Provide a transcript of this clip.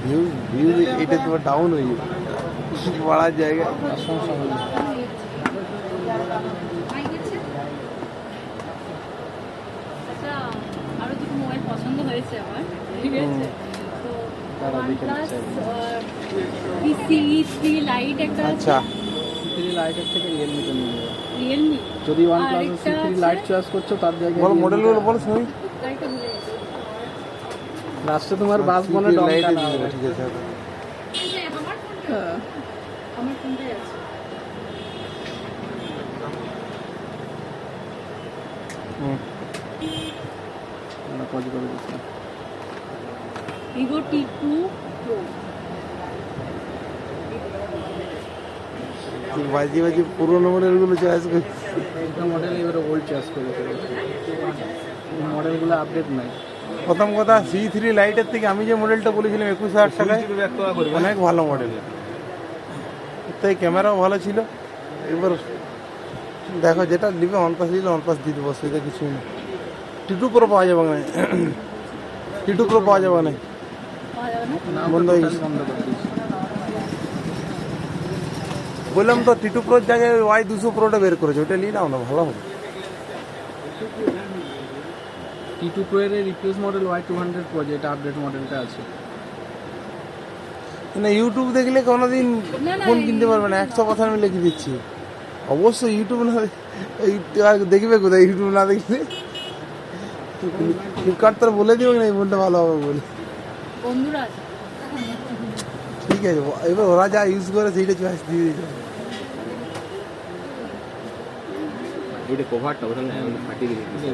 View view এটা তোমার down হয়ে যাবে। বাড়ার জায়গা। আচ্ছা। পছন্দ হয়েছে আমার ঠিক আছে লাইট আচ্ছা যদি ওয়ান প্লাস লাইট চয়েস করছ তার জায়গায় বলো মডেলগুলো বলো গেছি লাস্টে তোমার বাস বনে লাইটে ডঙ্কা না দিয়ে দেবো, হবে। ঠিক আছে আমার ফোনটা হ্যাঁ। আমার ফোনটাই আছে হুম। আমরা পজ করে দিচ্ছি ভিভো টি টু প্রো বাজি বাজি পুরোনো মডেলগুলো চয়েস করছিস একটা মডেল এবারে ওল্ড চয়েস করে মডেলগুলো আপডেট নাই প্রথম কথা সি থ্রি লাইটের থেকে আমি যে মডেলটা বলেছিলাম একুশ হাজার টাকায় অনেক ভালো মডেল তাই ক্যামেরাও ভালো ছিল। এবার দেখো যেটা নিবে অনপাস দিলে অনপাস দিয়ে দেবো সেটা কিছুই না টিটু প্রো পাওয়া যাবে না। টিটু প্রো পাওয়া যাবে না। বন্ধ হয়ে গেছে। বললাম তো টিটু প্রোর জায়গায় ওয়াই দুশো প্রোটা বের করেছে ওটা নিয়ে নাও না ভালো হবে। টি টু প্রো এর replace model Y two hundred pro যেটা আপডেট মডেলটা আছে। না ইউটিউব দেখলে কোনোদিন ফোন কিনতে পারবে না একশো কথা আমি লিখে দিচ্ছি। অবশ্যই ইউটিউব না দেখবে কোথায়? ইউটিউব না দেখলে? ফ্লিপকার্ট তো বলে দিও না এই ফোনটা ভালো হবে বলে। ঠিক আছে এবার ওরা যা ইউজ করে সেইটা চয়েস দিয়ে দিতে হবে। ওইটা কভারটা ওখানে ফাটিয়ে দিয়েছি।